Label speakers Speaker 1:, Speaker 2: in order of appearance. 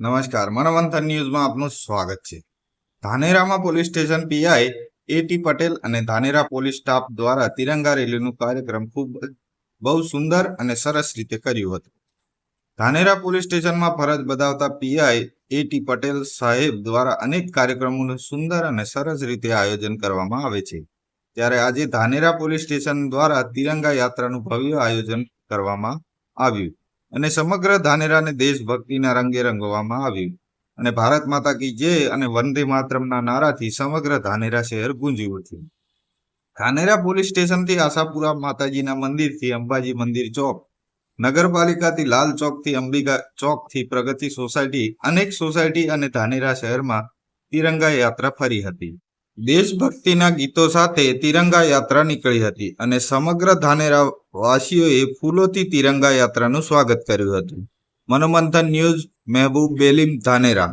Speaker 1: નમસ્કાર, મનોમંથન ન્યૂઝમાં આપનું સ્વાગત છે. ધાનેરામાં police station PI AT Patel અને ધાનેરા પોલીસ સ્ટાફ દ્વારા તિરંગા રેલીનું કાર્યક્રમ ખૂબ બહુ સુંદર અને સરસ રીતે કર્યું હતું. ધાનેરા પોલીસ સ્ટેશનમાં ફરજ બજાવતા પીઆઈ એટી પટેલ સાહેબ દ્વારા અનેક કાર્યક્રમોનું સુંદર અને સરસ રીતે આયોજન કરવામાં આવે છે. ત્યારે આજે ધાનેરા પોલીસ સ્ટેશન દ્વારા તિરંગા યાત્રાનું ભવ્ય આયોજન કરવામાં આવ્યું. અને સમગ્ર ધાનેરાને દેશભક્તિના રંગે રંગવામાં આવ્યું. અને ભારત માતા કી જય અને વંદે માતરમના નારાથી સમગ્ર ધાનેરા શહેર ગુંજી ઉઠ્યું ધાનેરા પોલીસ સ્ટેશનથી આશાપુરા માતાજીના મંદિરથી અંબાજી મંદિર ચોક, નગરપાલિકાથી લાલ ચોકથી અંબિકા ચોકથી પ્રગતિ સોસાયટી, અનેક સોસાયટી અને ધાનેરા શહેરમાં તિરંગા યાત્રા ફરી હતી. દેશભક્તિના ગીતો સાથે તિરંગા યાત્રા નીકળી હતી અને સમગ્ર ધાનેરા વાસીઓએ ફૂલોથી તિરંગા યાત્રાનું સ્વાગત કર્યું હતું. મનોમંથન ન્યૂઝ, મહેબૂબ બેલીમ, ધાનેરા.